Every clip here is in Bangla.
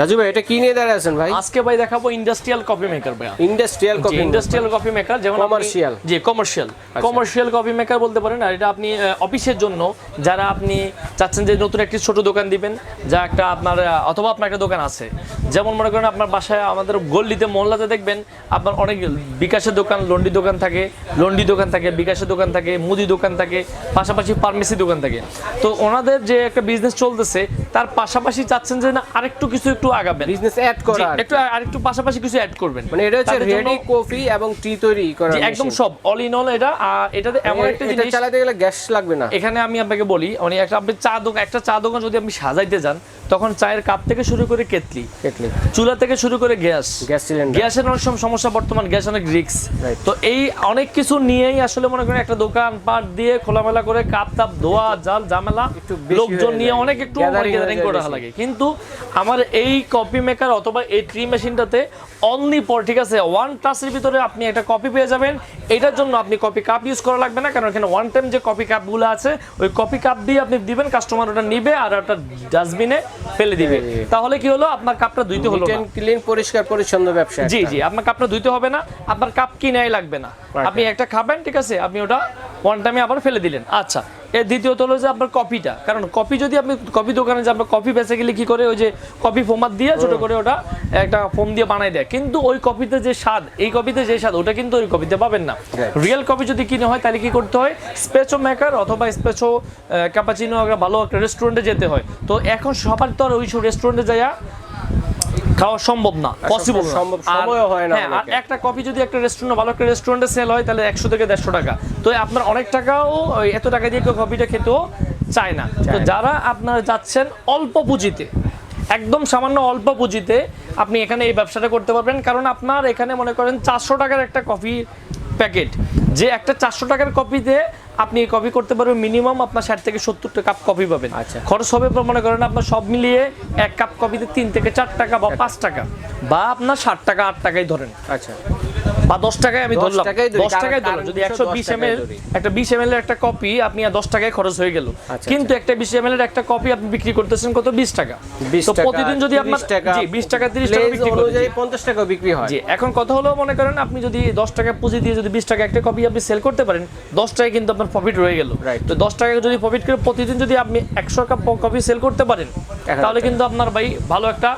রাজু ভাই এটা কি নিয়ে দাঁড়িয়ে আছেন ভাই? আজকে ভাই দেখাবো ইন্ডাস্ট্রিয়াল কফি মেকার ভাই industrial coffee industrial coffee maker যেমন Commercial। জি কমার্শিয়াল কমার্শিয়াল কফি মেকার বলতে পারেন আর এটা আপনি অফিসের জন্য যারা আপনি চাচ্ছেন যে নতুন একটি ছোট দোকান দিবেন যা একটা আপনার অথবা আপনার একটা দোকান আছে। যেমন মনে করেন আপনার বাসায় আমাদের গল্লিতে মহল্লাতে দেখবেন আপনার অনেক বিকাশের দোকান লন্ডি দোকান থাকে লন্ডি দোকান থাকে বিকাশের দোকান থাকে মুদি দোকান থাকে পাশাপাশি ফার্মেসি দোকান থাকে। তো ওনাদের যে একটা বিজনেস চলতেছে তার পাশাপাশি চাচ্ছেন যে না আরেকটু কিছু একটু আগাবেন। বিজনেস অ্যাড করা আর একটু আরেকটু পাশাপাশি কিছু অ্যাড করবেন। মানে এটা হচ্ছে রেডি কফি এবং টি তৈরি করা একদম সব। অল ইন অল এটা আর এটাতে এমন একটা জিনিস চালাতে গেলে গ্যাস লাগবে না। এখানে আমি আপনাকে বলি মানে একটা আপনি চা দোকান একটা চা দোকান যদি আপনি সাজাইতে যান তখন চায়ের কাপ থেকে শুরু করে কেতলি কেটলি। চুলা থেকে শুরু করে গ্যাস। Gas cylinder. গ্যাসের অনেক সমস্যা বর্তমান গ্যাস অনেক রিক্স তো এই অনেক কিছু নিয়েই আসলে মনে করেন একটা দোকান পাট দিয়ে খোলামেলা করে কাপ তাপ ধোয়া জাল ঝামেলা লোকজন নিয়ে অনেক একটু গ্যাদারিং করা লাগে। কিন্তু আমার এই কপি মেকার অথবা এই ট্রি মেশিনটাতে অনলি পর ঠিক আছে? ওয়ান টাচের ভিতরে আপনি একটা কপি পেয়ে যাবেন। এটার জন্য আপনি কপি কাপ ইউজ করা লাগবে না কারণ এখানে ওয়ান টাইম যে কপি কাপগুলো আছে ওই কপি কাপ দিয়ে আপনি দিবেন কাস্টমার ওটা নিবে আর ওটা ডাস্টবিনে ফেলে দিবে। তাহলে কি হলো? আপনার কাপটা ধুইতে হলো ক্লিন পরিষ্কার পরিচ্ছন্ন ব্যবসা জি জি আপনার কাপটা ধুইতে হবে না আপনার কাপ কিনাই লাগবে না। আপনি একটা খাবেন ঠিক আছে? আপনি ওটা ওয়ান টাইমে আবার ফেলে দিলেন। আচ্ছা এর দ্বিতীয়ত হলো যে আপনার কপিটা কারণ কপি যদি আপনি কপি দোকানে যে আপনার কপি বেঁচে গেলে কি করে ওই যে কপি ফোমার দিয়ে ছোট করে ওটা একটা ফোম দিয়ে বানাই দেয়। কিন্তু ওই কপিতে যে স্বাদ এই কপিতে যে স্বাদ ওটা কিন্তু ওই কপিতে পাবেন না। রিয়েল কপি যদি কিনে হয় তাহলে কি করতে হয়? স্পেচো মেকার অথবা স্পেচো ক্যাপাচিনো একটা ভালো একটা রেস্টুরেন্টে যেতে হয়। তো এখন সবার তো আর ওই সব রেস্টুরেন্টে যাইয়া খাওয়া সম্ভব না পসিবল সম্ভব সময়ও হয় না হ্যাঁ আর একটা কপি যদি একটা রেস্টুরেন্ট ভালো একটা রেস্টুরেন্টে সেল হয় তাহলে একশো থেকে দেড়শো টাকা। তো আপনার অনেক টাকাও এত টাকা দিয়ে কেউ কপিটা খেতেও চায় না। তো যারা আপনারা যাচ্ছেন অল্প পুঁজিতে একদম সামান্য অল্প পুঁজিতে আপনি এখানে এই ব্যবসাটা করতে পারবেন। কারণ আপনার এখানে মনে করেন চারশো টাকার একটা কফি প্যাকেট যে একটা চারশো টাকার কপিতে আপনি কপি করতে পারবেন মিনিমাম আপনার ষাট থেকে সত্তর কাপ কপি পাবেন। আচ্ছা। খরচ হবে মনে করেন আপনার সব মিলিয়ে এক কাপ কপিতে তিন থেকে চার টাকা বা পাঁচ টাকা বা আপনার ষাট টাকা আট টাকাই ধরেন। আচ্ছা। বা দশ টাকায় আমি ধরলাম। দশ টাকায় ধরলাম। যদি একশো বিশ এম ধরি। একটা বিশ এম এর একটা কপি আপনি দশ টাকায় খরচ হয়ে গেল। আচ্ছা, কিন্তু একটা বিশ এম এর একটা কপি আপনি বিক্রি করতেছেন কত? বিশ টাকা। তো প্রতিদিন যদি আপনার বিশ টাকা তিরিশ টাকা বিক্রি অনুযায়ী পঞ্চাশ টাকা বিক্রি হয়। জি এখন কথা হলো মনে করেন আপনি যদি দশ টাকা পুঁজি দিয়ে যদি বিশ টাকা একটা কপি আপনি সেল করতে পারেন দশ টাকায় কিন্তু আপনার প্রফিট রয়ে গেল. তো দশ টাকা যদি প্রফিট করে প্রতিদিন যদি আপনি একশো কাপ কপি সেল করতে পারেন তাহলে কিন্তু আপনার ভাই ভালো একটা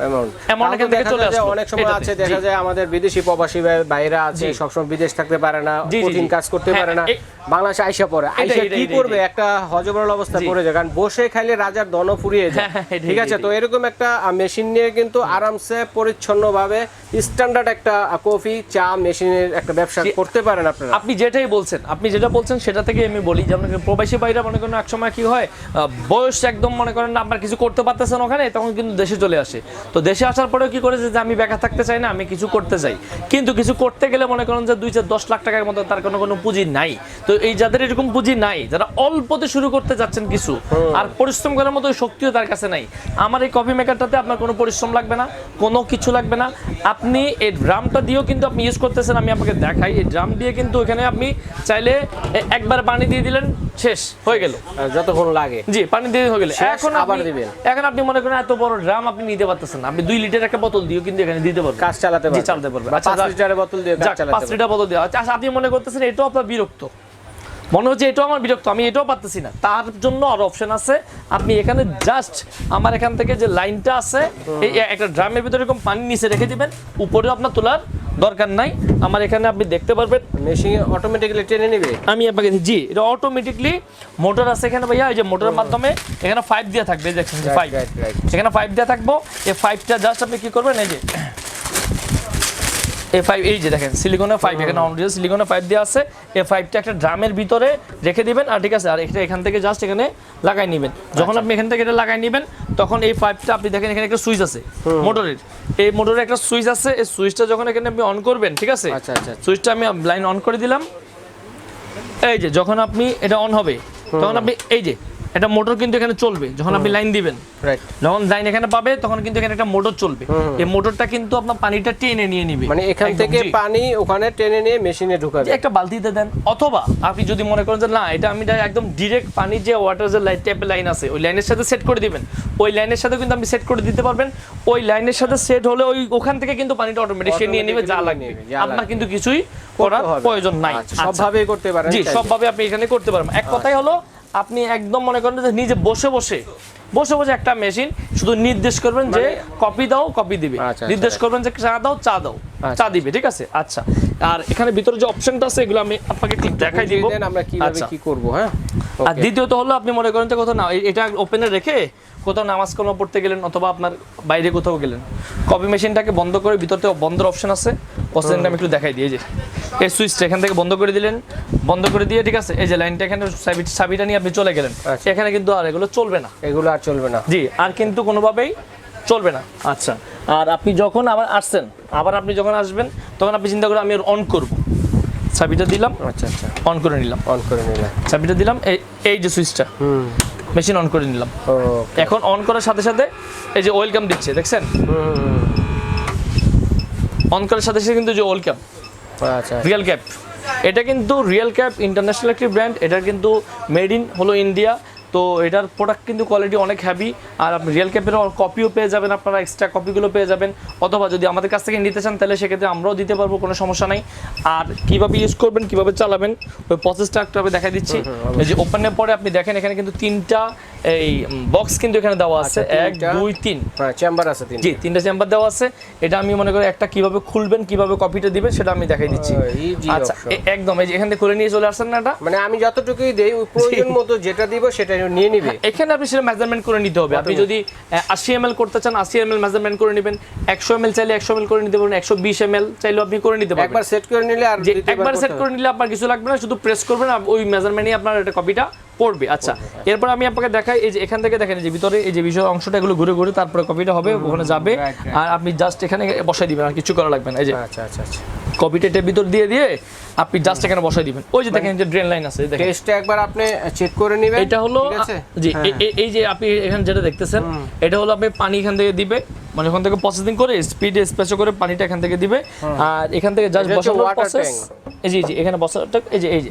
অ্যামাউন্ট এখান থেকে চলে আসলো, অনেক সময় আছে দেখা যায় আমাদের বিদেশি প্রবাসী ভাইরা আছে সবসময় বিদেশ থাকতে পারে না জি, জি, কঠিন কাজ করতে হ্যাঁ, পারে না বাংলাদেশে আইসা পড়ে। আইসা কি করবে? একটা হজবরল অবস্থা পড়ে যায়। কারণ বসে খাইলে রাজার দন ফুরিয়ে যায়। হ্যাঁ, ঠিক আছে? তো এরকম একটা মেশিন নিয়ে কিন্তু আরামসে পরিচ্ছন্ন ভাবে স্ট্যান্ডার্ড একটা কফি চা মেশিনের একটা ব্যবসা করতে পারেন আপনারা। আপনি যেটাই বলছেন আপনি যেটা বলছেন সেটা থেকে আমি বলি যেমন প্রবাসী ভাইরা মনে করেন এক সময় কি হয় বয়স একদম মনে করেন আপনার কিছু করতে পারতেছেন ওখানে তখন কিন্তু দেশে চলে আসে। তো দেশে আসার পরেও কি করেছে যে আমি বেকার থাকতে চাই না আমি কিছু করতে চাই? কিন্তু কিছু করতে গেলে মনে করেন যে দুই চার দশ লাখ টাকার মতো তার কোনো কোনো পুঁজি নাই। তো এই যাদের এরকম পুঁজি নাই যারা অল্পতে শুরু করতে যাচ্ছেন কিছু আর পরিশ্রম করার মতো শক্তিও তার কাছে নাই। আমার এই কফি মেকারটাতে আপনার কোনো পরিশ্রম লাগবে না কোনো কিছু লাগবে না। আপনি এই ড্রামটা দিয়েও কিন্তু আপনি ইউজ করতেছেন আমি আপনাকে দেখাই। এই ড্রাম দিয়ে কিন্তু এখানে আপনি চাইলে একবার পানি দিয়ে দিলেন শেষ হয়ে গেল। যতক্ষণ লাগে। জি পানি দিয়ে হয়ে গেল। এখন আবার আপনি দিবেন। এখন আপনি মনে করেন এত বড় ড্রাম আপনি নিতে পারতেছেন। আপনি দুই লিটার একটা বোতল দিয়েও কিন্তু এখানে দিতে পারবেন। কাজ চালাতে পারবেন। চালাতে পারবেন। আচ্ছা, পাঁচ লিটারের বোতল দিয়ে কাজ চালাতে পাঁচ লিটার বোতল আচ্ছা আচ্ছা, আপনি মনে করতেছেন এটাও আপনার বিরক্ত? মনে হচ্ছে এটাও আমার বিরক্ত আমি এটাও পারতেছি না। তার জন্য আর অপশন আছে। আপনি এখানে জাস্ট আমার এখান থেকে যে লাইনটা আছে এই একটা ড্রামের ভিতরে এরকম পানি নিচে রেখে দিবেন উপরেও আপনার তোলার দরকার নাই। আমার এখানে আপনি দেখতে পারবেন। মেশিন অটোমেটিক্যালি টেনে নেবে। আমি আপনাকে জি এটা অটোমেটিকলি মোটর আছে এখানে ভাইয়া এই যে মোটরের মাধ্যমে এখানে ফাইভ দেওয়া থাকবে এই দেখছেন right. এখানে ফাইভ দেওয়া থাকব এই ফাইভটা জাস্ট আপনি কি করবেন এই যে এ ফাইভ এই যে দেখেন সিলিকনের ফাইভ এখানে অলরেডি সিলিকনের ফাইভ দেওয়া আছে এই ফাইভটা একটা ড্রামের ভিতরে রেখে দিবেন আর ঠিক আছে আর এটা এখান থেকে জাস্ট এখানে লাগাই নেবেন। যখন আচ্ছা। আপনি এখান থেকে এটা লাগাই নেবেন তখন এই পাইপটা আপনি দেখেন এখানে একটা সুইচ আছে মোটরের এই মোটরের একটা সুইচ আছে এই সুইচটা যখন এখানে আপনি অন করবেন ঠিক আছে আচ্ছা, আচ্ছা, আচ্ছা। সুইচটা আমি লাইন অন করে দিলাম। এই যে যখন আপনি এটা অন হবে তখন আপনি এই যে একটা মোটর কিন্তু এখানে চলবে যখন আপনি লাইন দিবেন। যখন লাইন এখানে পাবে তখন কিন্তু এখানে একটা মোটর চলবে। এই মোটরটা কিন্তু আপনার পানিটা টেনে নিয়ে নিবে। মানে এখান থেকে পানি ওখানে টেনে নিয়ে মেশিনে ঢুকাবে। একটা বালতিতে দেন। অথবা আপনি যদি মনে করেন যে না এটা আমি একদম ডিরেক্ট পানি যে ওয়াটার যে লাইন ট্যাপ লাইন আছে ওই লাইনের সাথে সেট করে দিবেন। ওই লাইনের সাথে কিন্তু আপনি সেট করে দিতে পারবেন। ওই লাইনের সাথে সেট হলে ওই ওখান থেকে কিন্তু পানিটা অটোমেটিক সে নিয়ে নেবে যা লাগবে। আপনার কিন্তু কিছুই করার প্রয়োজন নাই। আচ্ছা, আচ্ছা। সবভাবেই করতে পারেন জি। সবভাবে আপনি এখানে করতে পারবেন এক কথাই হলো আপনি একদম মনে করেন যে নিজে বসে বসে বসে বসে একটা মেশিন শুধু নির্দেশ করবেন যে কপি দাও কপি দিবে। মানে- আচ্ছা, আচ্ছা, নির্দেশ করবেন যে চা দাও চা দাও আচ্ছা, চা দিবে ঠিক আছে? আচ্ছা। আর এখানে ভিতরে যে অপশনটা আছে এগুলো আমি আপনাকে ঠিক দেখাই দিব। দেন আমরা কীভাবে আচ্ছা। কি করব হ্যাঁ? আর. দ্বিতীয়ত হলো আপনি মনে করেন যে কোথাও না এটা ওপেনে রেখে কোথাও নামাজ কালাম পড়তে গেলেন অথবা আপনার বাইরে কোথাও গেলেন। কপি মেশিনটাকে বন্ধ করে ভিতর থেকে বন্ধের অপশন আছে। অপশনটা আমি একটু দেখাই দিয়ে যে। এই সুইচটা এখান থেকে বন্ধ করে দিলেন। বন্ধ করে দিয়ে ঠিক আছে এই যে লাইনটা এখানে সাবি- চাবিটা নিয়ে আপনি চলে গেলেন। আচ্ছা। এখানে কিন্তু আর এগুলো চলবে না। এগুলো আর চলবে না। জি আর কিন্তু কোনোভাবেই চলবে না। আচ্ছা আর আপনি যখন আবার আসছেন আবার আপনি যখন আসবেন তখন আপনি চিন্তা করে আমি অন করব। চাবিটা দিলাম আচ্ছা আচ্ছা। অন করে নিলাম। অন করে নিলাম। চাবিটা দিলাম এই এই যে সুইচটা হুম। মেশিন অন করে নিলাম। এখন অন করার সাথে সাথে এই যে ওয়েলকাম দিচ্ছে দেখছেন? হুম। অন করার সাথে সাথে কিন্তু যে ওয়েলকাম আচ্ছা রিয়েল ক্যাপ এটা কিন্তু রিয়েল ক্যাপ ইন্টারন্যাশনাল একটি ব্র্যান্ড এটার কিন্তু মেড ইন হলো ইন্ডিয়া তো এটার প্রোডাক্ট কিন্তু কোয়ালিটি অনেক হ্যাভি আর আপনি রিয়েল ক্যাপের কপিও পেয়ে যাবেন আপনারা এক্সট্রা কপিগুলো পেয়ে যাবেন। অথবা যদি আমাদের কাছ থেকে নিতে চান তাহলে সেক্ষেত্রে আমরাও দিতে পারব কোনো সমস্যা নাই। আর কীভাবে ইউজ করবেন কীভাবে চালাবেন ওই প্রসেসটা একটু আমি দেখা দিচ্ছি। এই যে ওপেনের পরে আপনি দেখেন এখানে কিন্তু তিনটা এই বক্স কিন্তু এখানে দেওয়া আছে আচ্ছা, এক দুই তিন। হ্যাঁ চেম্বার আছে তিন জি তিনটা চেম্বার দেওয়া আছে। এটা আমি মনে করি একটা কীভাবে খুলবেন কীভাবে কপিটা দিবেন সেটা আমি দেখাই দিচ্ছি। আচ্ছা একদম এই যে এখান থেকে খুলে নিয়ে চলে আসছেন না এটা? মানে আমি যতটুকুই দেই ওই প্রয়োজন মতো যেটা দিব সেটা নিয়ে নিবে। এখানে আপনি সেটা মেজারমেন্ট করে নিতে হবে। আপনি যদি আশি এম করতে চান আশি এম এল মেজারমেন্ট করে নেবেন। একশো এম চাইলে একশো এম করে নিতে পারবেন একশো বিশ এম চাইলেও আপনি করে নিতে পারবেন। একবার সেট করে নিলে আর একবার সেট করে নিলে আপনার কিছু লাগবে না শুধু প্রেস করবেন ওই মেজারমেন্টই আপনার এটা কপিটা পড়বে আচ্ছা। এরপর আমি আপনাকে দেখাই এই যে এখান থেকে দেখেন যে ভিতরে এই যে বিষয় অংশটা এগুলো ঘুরে ঘুরে তারপরে কপিটা হবে ওখানে যাবে. আর আপনি জাস্ট এখানে বসাই দিবেন আর কিছু করা লাগবে না এই যে। আচ্ছা আচ্ছা আচ্ছা। কপিটা এটার ভিতর দিয়ে দিয়ে আপনি জাস্ট এখানে বসাই দিবেন। ওই যে দেখেন যে ড্রেন লাইন আছে দেখেন। টেস্টটা একবার আপনি চেক করে নেবেন এটা হলো জি হ্যাঁ, এই যে আপনি এখানে যেটা দেখতেছেন এটা হলো আপনি পানি এখান থেকে দিবে মানে ওখান থেকে প্রসেসিং করে স্পিডে স্পেশো করে পানিটা এখান থেকে দিবে। আর এখান থেকে জাস্ট বসানোর প্রসেস এই যে এখানে বসাটা এই যে এই যে।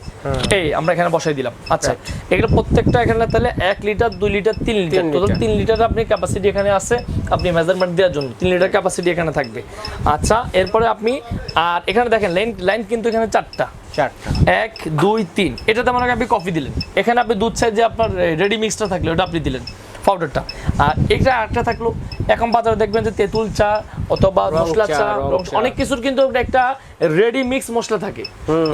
এই আমরা এখানে বসাই দিলাম। আচ্ছা এগুলো প্রত্যেকটা এখানে তাহলে এক লিটার দুই লিটার তিন লিটার টোটাল। তিন লিটার আপনি ক্যাপাসিটি এখানে আছে আপনি মেজারমেন্ট দেওয়ার জন্য। তিন লিটার ক্যাপাসিটি এখানে থাকবে। আচ্ছা এরপরে আপনি আর এখানে দেখেন লাইন লাইন কিন্তু এখানে চারটা। এক দুই তিন। এটাতে মনে আপনি কফি দিলেন। এখানে আপনি দুধ চাই যে আপনার রেডি মিক্সটা থাকল ওটা আপনি দিলেন পাউডারটা আর এটা একটা থাকল এখন বাজারে দেখবেন যে তেঁতুল চা অথবা মশলা চা। অনেক কিছুর কিন্তু একটা রেডি মিক্স মশলা থাকে।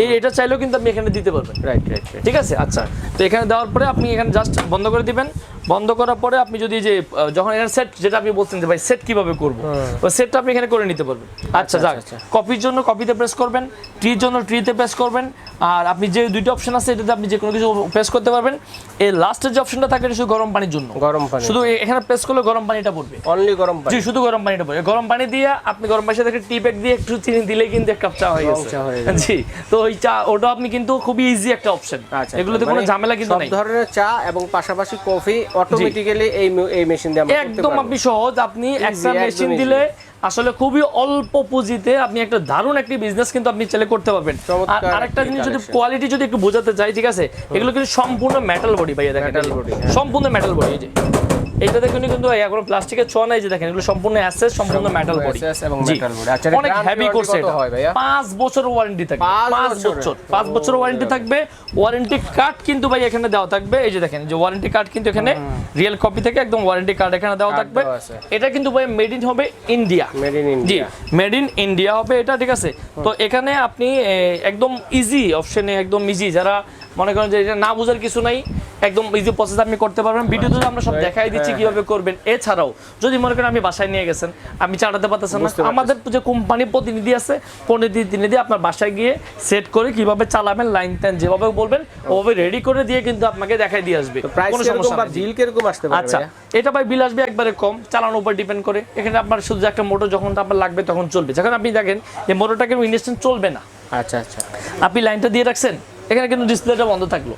এই এটা চাইলেও কিন্তু আপনি এখানে দিতে পারবেন। রাইট রাইট ঠিক আছে? আচ্ছা। তো এখানে দেওয়ার পরে আপনি এখানে জাস্ট বন্ধ করে দিবেন। বন্ধ করার পরে আপনি যদি যে যখন এখানে সেট যেটা আপনি বলছেন যে ভাই সেট কীভাবে করব? ওই সেটটা আপনি এখানে করে নিতে পারবেন। আচ্ছা যাক। আচ্ছা। কপির জন্য কপিতে প্রেস করবেন ট্রির জন্য ট্রিতে প্রেস করবেন আর আপনি যে দুইটা অপশন আছে এটাতে আপনি যে কোনো কিছু প্রেস করতে পারবেন। এই লাস্টের যে অপশনটা থাকে শুধু গরম পানির জন্য। গরম পানি শুধু এখানে প্রেস করলে গরম পানিটা পড়বে। অনলি গরম পানি। জি শুধু গরম পানিটা গরম পানি দিয়ে আপনি গরম পানির সাথে টি ব্যাগ দিয়ে একটু চিনি দিলে কিন্তু এক কাপ চা হয়ে গেছে। জি তো ওই চা ওটা আপনি কিন্তু খুবই ইজি একটা অপশন আচ্ছা এগুলোতে কোনো মানে ঝামেলা কিন্তু সব ধরনের চা এবং পাশাপাশি কফি অটোমেটিক্যালি এই এই মেশিন দিয়ে একদম আপনি সহজ আপনি একটা মেশিন দিলে আসলে খুবই অল্প পুঁজিতে আপনি একটা দারুণ একটি বিজনেস কিন্তু আপনি চাইলে করতে পারবেন। আর আরেকটা জিনিস যদি কোয়ালিটি যদি একটু বোঝাতে চাই ঠিক আছে? এগুলো কিন্তু সম্পূর্ণ মেটাল বডি ভাইয়া দেখেন। হ্যাঁ। সম্পূর্ণ মেটাল বডি এই যে। এইটা দেখুন কিন্তু এখন প্লাস্টিকের ছোঁয়া নাই যে দেখেন এগুলো সম্পূর্ণ অ্যাসেস সম্পূর্ণ মেটাল বডি এবং metal body। আচ্ছা, এটা অনেক হেভি করছে এটা। হয় ভাইয়া? পাঁচ বছর ওয়ারেন্টি থাকবে। পাঁচ পাঁচ বছর। পাঁচ বছর ওয়ারেন্টি থাকবে। ওয়ারেন্টি কার্ড কিন্তু ভাই এখানে দেওয়া থাকবে। এই যে দেখেন যে ওয়ারেন্টি কার্ড কিন্তু এখানে রিয়েল কপি থেকে একদম ওয়ারেন্টি কার্ড এখানে দেওয়া থাকবে। এটা কিন্তু ভাই মেড ইন হবে ইন্ডিয়া মেড ইন জি ইন্ডিয়া মেড ইন ইন্ডিয়া হবে এটা ঠিক আছে? তো এখানে আপনি একদম ইজি অপশনে একদম ইজি যারা মনে করেন যে এটা না বোঝার কিছু নাই। একদম ইজি প্রসেস আপনি করতে পারবেন। ভিডিওতে আমরা সব দেখাই দিচ্ছি হ্যাঁ, কীভাবে করবেন। এছাড়াও যদি মনে করেন আপনি বাসায় নিয়ে গেছেন আমি চাটাতে পারতেছেন না। আমাদের যে কোম্পানি প্রতিনিধি আছে প্রতিনিধি আপনার বাসায় গিয়ে সেট করে কীভাবে চালাবেন লাইন টাইন যেভাবে বলবেন ওভাবে রেডি করে দিয়ে কিন্তু আপনাকে দেখাই দিয়ে আসবে। কোনো সমস্যা। বিল কীরকম আসতে পারে আচ্ছা এটা ভাই বিল আসবে একবারে কম। চালানোর উপর ডিপেন্ড করে। এখানে আপনার শুধু একটা মোটর যখন আপনার লাগবে তখন চলবে। যখন আপনি দেখেন এই মোটরটা কিন্তু ইনস্ট্যান্ট চলবে না। আচ্ছা আচ্ছা। আপনি লাইনটা দিয়ে রাখছেন? এখানে কিন্তু ডিসপ্লেটা বন্ধ থাকল।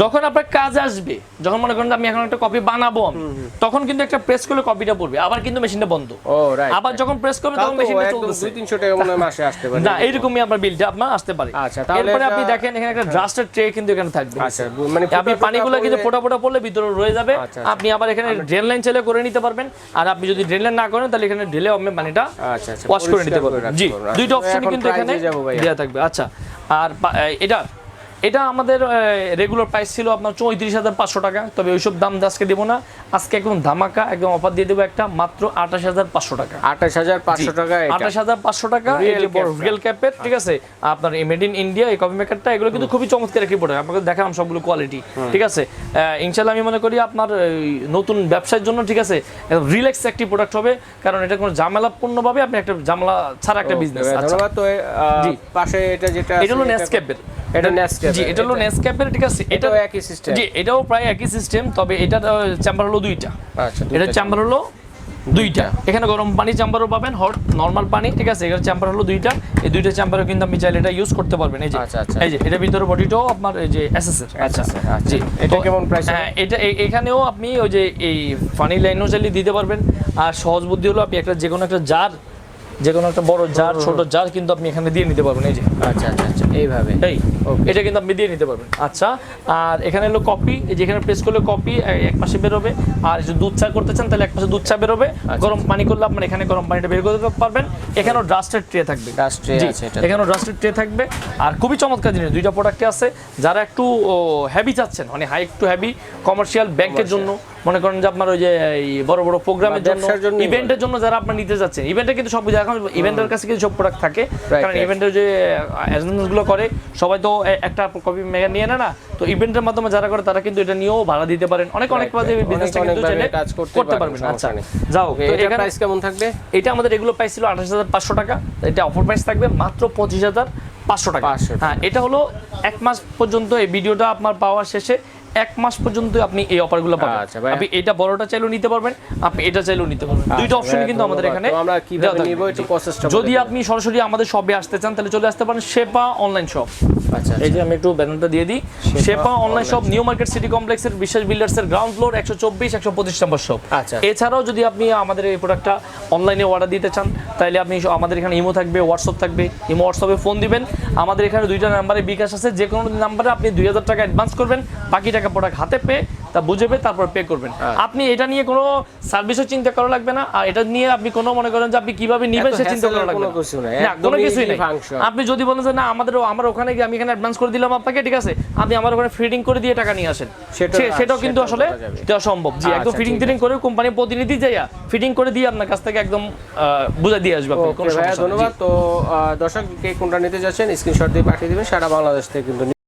যখন আপনার কাজ আসবে যখন মনে করেন আমি এখন একটা কপি বানাবো আমি, তখন কিন্তু একটা প্রেস করলে কপিটা পড়বে আবার কিন্তু মেশিনটা বন্ধ। আবার যখন প্রেস করবে তখন মেশিনটা দুই তিনশো টাকা মনে হয় মাসে আসতে পারে। না এইরকমই আপনার বিলটা আপনার আসতে পারে। আচ্ছা, তাহলে আপনি দেখেন এখানে একটা ড্রাস্টের ট্রে কিন্তু এখানে থাকবে। আচ্ছা মানে আপনি পানিগুলো কিন্তু ফোটা ফোটা পড়লে ভিতরে রয়ে যাবে। আচ্ছা, আচ্ছা। আপনি আবার এখানে ড্রেন লাইন চাইলে করে নিতে পারবেন। আর আপনি যদি ড্রেন লাইন না করেন তাহলে এখানে ঢেলে আপনি পানিটা আচ্ছা আচ্ছা ওয়াশ করে নিতে পারবেন। জি। দুইটা আচ্ছা, অপশন কিন্তু এখানে। দেওয়া থাকবে। আচ্ছা আর এটা এটা আমাদের রেগুলার প্রাইস ছিল আপনার চৌত্রিশ হাজার পাঁচশো টাকা। তবে ওইসব দাম আজকে দেবো না। আজকে একদম ধামাকা একদম অফার দিয়ে দেবো একটা মাত্র আঠাশ হাজার পাঁচশো টাকা। আঠাশ হাজার পাঁচশো টাকা আঠাশ হাজার পাঁচশো টাকা। রিয়েল ক্যাপের ঠিক আছে? আপনার মেড ইন ইন্ডিয়া এই কফি মেকারটা এগুলো কিন্তু খুবই চমৎকার একটি প্রোডাক্ট আপনাকে দেখালাম সবগুলো কোয়ালিটি ঠিক আছে? ইনশাল্লাহ আমি মনে করি আপনার নতুন ব্যবসার জন্য ঠিক আছে? রিল্যাক্স একটি প্রোডাক্ট হবে। কারণ এটা কোনো ঝামেলাপূর্ণভাবে আপনি একটা ঝামেলা ছাড়া একটা বিজনেস আচ্ছা ধন্যবাদ। তো পাশে এটা যেটা এটা হলো নেসক্যাপের এটা নেসক্যাপের জি এটা হলো নেসক্যাপের ঠিক আছে। এটাও একই সিস্টেম জি এটাও প্রায় একই সিস্টেম তবে এটা চেম্বার হলো দুইটা। আচ্ছা এটা চেম্বার হলো দুইটা। এখানে গরম পানি চেম্বারও পাবেন হট নর্মাল পানি ঠিক আছে? এখানে চেম্বার হলো দুইটা। এই দুইটা চেম্বারও কিন্তু আপনি চাইলে এটা ইউজ করতে পারবেন। এই যে আচ্ছা, আচ্ছা। এই যে এটা ভিতরে বডিটাও আপনার এই যে এসএসএর আচ্ছা আচ্ছা। জি এটা কেমন হবে? হ্যাঁ এটা এখানেও আপনি ওই যে এই ফানি লাইনও চাইলে দিতে পারবেন। আর সহজ বুদ্ধি হলো আপনি একটা যে কোনো একটা জার যে কোনো একটা বড় জার ছোট জার কিন্তু আপনি এখানে দিয়ে নিতে পারবেন এই যে। আচ্ছা আচ্ছা আচ্ছা এইভাবে। এই. এটা কিন্তু আপনি দিয়ে নিতে পারবেন। আচ্ছা আর এখানে হলো কপি যেখানে প্রেস করলে কপি এক পাশে বেরোবে। আর যদি দুধ চা করতে চান তাহলে এক পাশে দুধ চা বেরোবে। আচ্ছা, গরম পানি করলে আপনার এখানে গরম পানিটা বের করতে পারবেন। এখানেও ডাস্টের ট্রে থাকবে। Dust ট্রে আছে এটা। এখানেও ডাস্টের ট্রে থাকবে। আর খুবই চমৎকার জিনিস দুইটা প্রোডাক্টে আছে। যারা একটু হেভি চাচ্ছেন মানে হাই একটু হেভি কমার্শিয়াল ব্যাংকের জন্য মনে করেন যে আপনার ওই যে বড় বড় প্রোগ্রামের জন্য ইভেন্টের জন্য যারা আপনার নিতে যাচ্ছেন ইভেন্টে কিন্তু সব এখন ইভেন্টের কাছে কিন্তু সব প্রোডাক্ট থাকে। কারণ. ইভেন্টের যে গুলো করে সবাই তো একটা কপি মেগা নিয়ে নেয় না। তো ইভেন্টের মাধ্যমে যারা করে তারা কিন্তু এটা নিয়েও ভাড়া দিতে পারেন। অনেক অনেক বাজে বিজনেসটা কিন্তু চাইলে কাজ করতে পারবেন, আচ্ছা যাও এখানে প্রাইস কেমন থাকবে? এটা আমাদের এগুলো প্রাইস ছিল আঠাশ হাজার পাঁচশো টাকা। এটা অফার প্রাইস থাকবে মাত্র পঁচিশ হাজার পাঁচশো টাকা। 500 টাকা। হ্যাঁ এটা হলো এক মাস পর্যন্ত এই ভিডিওটা আপনার পাওয়ার শেষে এক মাস পর্যন্ত আপনি এই অফারগুলো পাবেন। আচ্ছা। আপনি এটা বড়টা চাইলেও নিতে পারবেন আপনি এটা চাইলেও নিতে পারবেন। দুইটা আচ্ছা, অপশন কিন্তু আমাদের এখানে আমরা কীভাবে নিব একটু প্রসেসটা যদি আপনি সরাসরি আমাদের শপে আসতে চান তাহলে চলে আসতে পারেন শেপা অনলাইন শপ এই যে আমি একটু ব্যানারটা দিয়ে দিই। শেপা online shop new market city কমপ্লেক্সের বিশ্বাস বিল্ডার্সের গ্রাউন্ড ফ্লোর একশো চব্বিশ একশো পঁচিশ নম্বর শপ আচ্ছা। এছাড়াও যদি আপনি আমাদের এই প্রোডাক্টটা অনলাইনে অর্ডার দিতে চান তাহলে আপনি আমাদের এখানে ইমো থাকবে হোয়াটসঅ্যাপ থাকবে ইমো হোয়াটসঅ্যাপে ফোন দিবেন। আমাদের এখানে দুইটা নাম্বারে বিকাশ আছে যে কোনো নাম্বারে আপনি দুই হাজার টাকা অ্যাডভান্স করবেন বাকি টাকা প্রোডাক্ট হাতে পেয়ে তা বুঝে পেয়ে তারপর পে করবেন। আপনি এটা নিয়ে কোনো সার্ভিসও চিন্তা করা লাগবে না। আর এটা নিয়ে আপনি কোনো মনে করেন যে আপনি কীভাবে নেবেন সে চিন্তা করা লাগবে না। কোনো কিছুই নেই। আপনি যদি বলেন যে না আমাদের আমার ওখানে গিয়ে আমি এখানে অ্যাডভান্স করে দিলাম আপনাকে ঠিক আছে। আপনি আমার ওখানে ফিডিং করে দিয়ে টাকা নিয়ে আসেন। সেটাও কিন্তু আসলে দেওয়া সম্ভব। জি একদম আচ্ছা, ফিটিং করে কোম্পানির প্রতিনিধি যাইয়া ফিটিং করে দিয়ে আপনার কাছ থেকে একদম বুঝা দিয়ে আসবে আপনি, কোনো সমস্যা ধন্যবাদ। তো দর্শক কে কোনটা নিতে যাচ্ছেন স্ক্রিনশট দিয়ে পাঠিয়ে দিবেন। সারা বাংলাদেশ থেকে কিন্তু